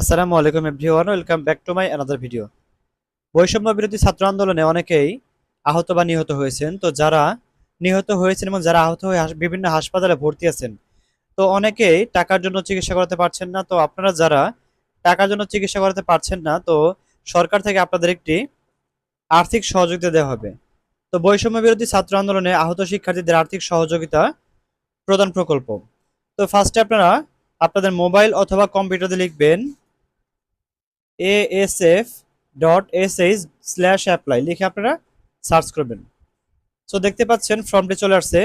আসসালামু আলাইকুম everyone, welcome back to my another video বৈষম্য বিরোধী ছাত্র আন্দোলনে অনেকেই আহত বা নিহত হয়েছেন। তো যারা নিহত হয়েছেন এবং যারা আহত হয়ে বিভিন্ন হাসপাতালে ভর্তি আছেন, তো অনেকেই টাকার জন্য চিকিৎসা করাতে পারছেন না। তো আপনারা যারা টাকার জন্য চিকিৎসা করাতে পারছেন না, তো সরকার থেকে আপনাদের একটি আর্থিক সহযোগিতা দেওয়া হবে। তো বৈষম্য বিরোধী ছাত্র আন্দোলনে আহত শিক্ষার্থীদের আর্থিক সহযোগিতা প্রদান প্রকল্প। তো ফার্স্টে আপনারা আপনাদের মোবাইল অথবা কম্পিউটারে লিখবেন ASF dot S H slash apply লিখে আপনারা সার্চ করবেন। সো দেখতে পাচ্ছেন ফর্মটি চলে আসছে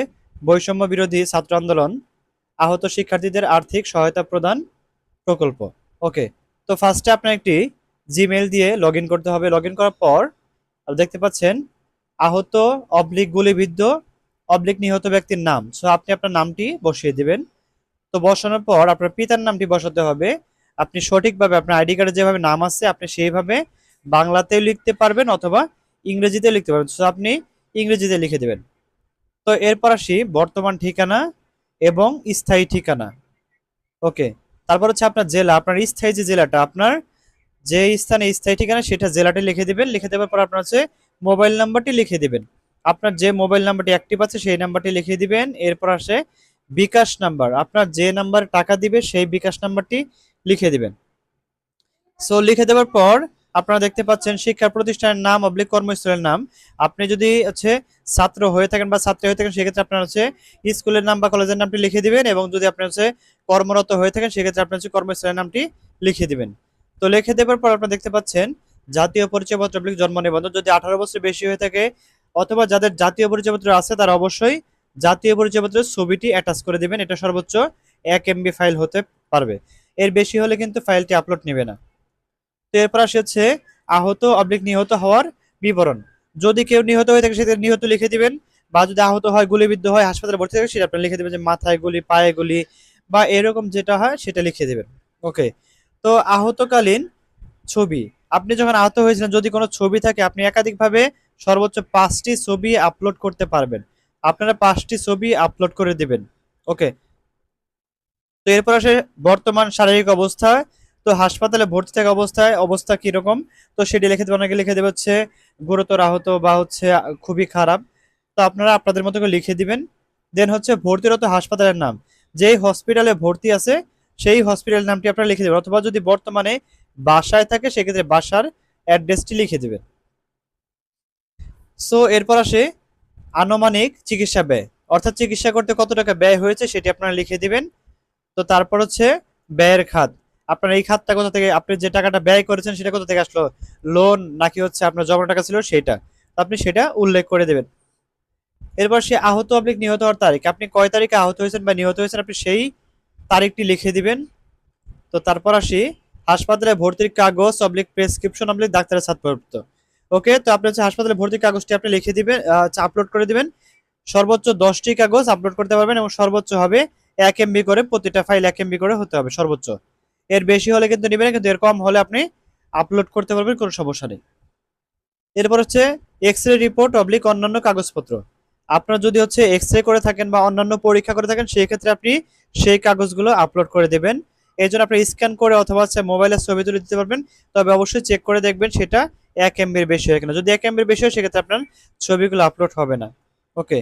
বৈষম্য বিরোধী ছাত্র আন্দোলন, আহত শিক্ষার্থীদের আর্থিক সহায়তা প্রদান প্রকল্প। ওকে তো ফার্স্টে আপনার একটি জিমেল দিয়ে লগ করতে হবে। লগ করার পর দেখতে পাচ্ছেন, আহত অবলিক গুলিবিদ্ধ, অবলিক নিহত ব্যক্তির নাম। সো আপনি আপনার নামটি বসিয়ে দিবেন। তো বসানোর পর আপনার পিতার নামটি বসাতে হবে। আপনি সঠিকভাবে আপনার আইডি কার্ডে যেভাবে নাম আছে, আপনি সেইভাবে বাংলাতেও লিখতে পারবেন অথবা ইংরেজিতেও লিখতে পারবেন। সো আপনি ইংরেজিতে লিখে দেবেন। তো এরপর আসি বর্তমান ঠিকানা এবং স্থায়ী ঠিকানা। ওকে, তারপর হচ্ছে আপনার জেলা। আপনার স্থায়ী যে জেলাটা, আপনার যে স্থানে স্থায়ী ঠিকানা, সেটা জেলাটি লিখে দিবেন। লিখে দেওয়ার পর আপনার হচ্ছে মোবাইল নাম্বারটি লিখে দিবেন। আপনার যে মোবাইল নাম্বারটি অ্যাক্টিভ আছে, সেই নাম্বারটি লিখে দিবেন। এরপর আসে বিকাশ নাম্বার। আপনার যে নাম্বার টাকা দিবে, সেই বিকাশ নাম্বারটি লিখে দিবেন। সো লিখে দেওয়ার পর আপনারা দেখতে পাচ্ছেন শিক্ষা প্রতিষ্ঠানের নাম, অবলিক কর্মস্থলের নাম। আপনি যদি হচ্ছে ছাত্র হয়ে থাকেন বা ছাত্রী হয়ে থাকেন, সেক্ষেত্রে আপনার হচ্ছে স্কুলের নাম বা কলেজের নামটি লিখে দিবেন এবং যদি আপনি হচ্ছে কর্মরত হয়ে থাকেন, সেক্ষেত্রে আপনার হচ্ছে কর্মস্থলের নামটি লিখে দিবেন। তো লিখে দেওয়ার পর আপনারা দেখতে পাচ্ছেন জাতীয় পরিচয়পত্র অবলিক জন্ম নিবন্ধন। যদি আঠারো বছর বেশি হয়ে থাকে অথবা যাদের জাতীয় পরিচয়পত্র আছে, তারা অবশ্যই জাতীয় পরিচয়পত্রের ছবিটি অ্যাটাচ করে দিবেন। এটা সর্বোচ্চ এক এমবি ফাইল হতে পারবে। এর বেশি হলে কিন্তু ফাইলটি আপলোড নেবে না। তো এরপর আসে হচ্ছে আহত অবলিক নিহত হওয়ার বিবরণ। যদি কেউ নিহত হয়ে থাকে সেটা নিহত লিখে দিবেন বা যদি আহত হয়, গুলিবিদ্ধ হয়, হাসপাতালে ভর্তি থাকে, সেটা আপনি লিখে দেবেন যে মাথায় গুলি, পায়ে গুলি বা এরকম যেটা হয়, সেটা লিখে দেবেন। ওকে? তো আহতকালীন ছবি। আপনি যখন আহত হয়েছিলেন, যদি কোনো ছবি থাকে, আপনি একাধিকভাবে সর্বোচ্চ পাঁচটি ছবি আপলোড করতে পারবেন। আপনারা পাঁচটি ছবি আপলোড করে দিবেন। ওকে? এরপর আসে বর্তমান শারীরিক অবস্থা। তো হাসপাতালে ভর্তি থাকা অবস্থায় অবস্থা কীরকম? তো সেটি লিখে দেবে, অনেকে লিখে দেবে হচ্ছে গুরুতর আহত বা হচ্ছে খুবই খারাপ। তো আপনারা আপনাদের মতো করে লিখে দিবেন। দেন হচ্ছে ভর্তিরত হাসপাতালের নাম। যেই হসপিটালে ভর্তি আছে, সেই হসপিটালের নামটি আপনারা লিখে দেবেন। অথবা যদি বর্তমানে বাসায় থাকে, সেক্ষেত্রে বাসার অ্যাড্রেসটি লিখে দেবেন। সো এরপর আসে আনুমানিক চিকিৎসা ব্যয়। অর্থাৎ চিকিৎসা করতে কত টাকা ব্যয় হয়েছে, সেটি আপনারা লিখে দিবেন। তো তারপর হচ্ছে ব্যয়ের খাত। আপনার এই খাতটা কোথা থেকে, আপনি যে টাকাটা ব্যয় করেছেন সেটা কোথা থেকে আসলো? লোন নাকি হচ্ছে আপনার জমা টাকা ছিল সেটা। আপনি সেটা উল্লেখ করে দেবেন। এরপর সে আহত অবলিক নিহত হওয়ার তারিখ। আপনি কয় তারিখে আহত হয়েছেন বা নিহত হয়েছেন আপনি সেই তারিখটি লিখে দিবেন। তো তারপর আসি, হাসপাতালে ভর্তির কাগজ, অবলিক প্রেসক্রিপশন, অবলিক ডাক্তারের ছাত্রপ্রাপ্ত ওকে তো আপনি হচ্ছে হাসপাতালে ভর্তির কাগজটি আপনি লিখে দিবেন আপলোড করে দিবেন। সর্বোচ্চ দশটি কাগজ আপলোড করতে পারবেন এবং সর্বোচ্চ হবে এক এমবি করে প্রতিটা ফাইল এক এমবি করে হতে হবে সর্বোচ্চ। এর বেশি হলে কিন্তু নেবেন কিন্তু এর কম হলে আপনি আপলোড করতে পারবেন, কোনো সমস্যা নেই। এরপর হচ্ছে এক্স রে রিপোর্ট অবলিক অন্যান্য কাগজপত্র। আপনার যদি হচ্ছে এক্স রে করে থাকেন বা অন্যান্য পরীক্ষা করে থাকেন, সেই ক্ষেত্রে আপনি সেই কাগজগুলো আপলোড করে দেবেন। এই জন্য আপনি স্ক্যান করে অথবা হচ্ছে মোবাইলের ছবি তুলে দিতে পারবেন। তবে অবশ্যই চেক করে দেখবেন সেটা এক এমবির বেশি হয় কিনা। যদি এক এমবির বেশি হয়, সেক্ষেত্রে আপনার ছবিগুলো আপলোড হবে না। ওকে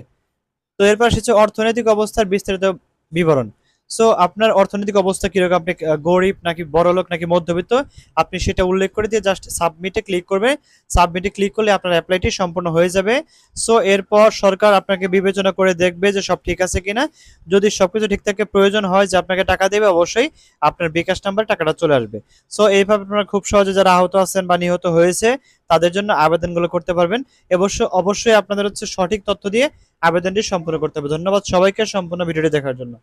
তো এরপর হচ্ছে অর্থনৈতিক অবস্থার বিস্তারিত বিবরণ। সো আপনার অর্থনৈতিক অবস্থা কীরকম? আপনি গরিব নাকি বড়লোক নাকি মধ্যবিত্ত? আপনি সেটা উল্লেখ করে দিয়ে জাস্ট সাবমিটে ক্লিক করবে। সাবমিটে ক্লিক করলে আপনার অ্যাপ্লাইটি সম্পূর্ণ হয়ে যাবে। সো এরপর সরকার আপনাকে বিবেচনা করে দেখবে যে সব ঠিক আছে কিনা। যদি সবকিছু ঠিক থাকে, প্রয়োজন হয় যে আপনাকে টাকা দেবে, অবশ্যই আপনার বিকাশ নাম্বার টাকাটা চলে আসবে। সো এইভাবে আপনারা খুব সহজে যারা আহত আছেন বা নিহত হয়েছে, তাদের জন্য আবেদনগুলো করতে পারবেন। অবশ্য, অবশ্যই আপনাদের হচ্ছে সঠিক তথ্য দিয়ে আবেদনটি সম্পূর্ণ করতে হবে। ধন্যবাদ সবাইকে সম্পূর্ণ ভিডিওটি দেখার জন্য।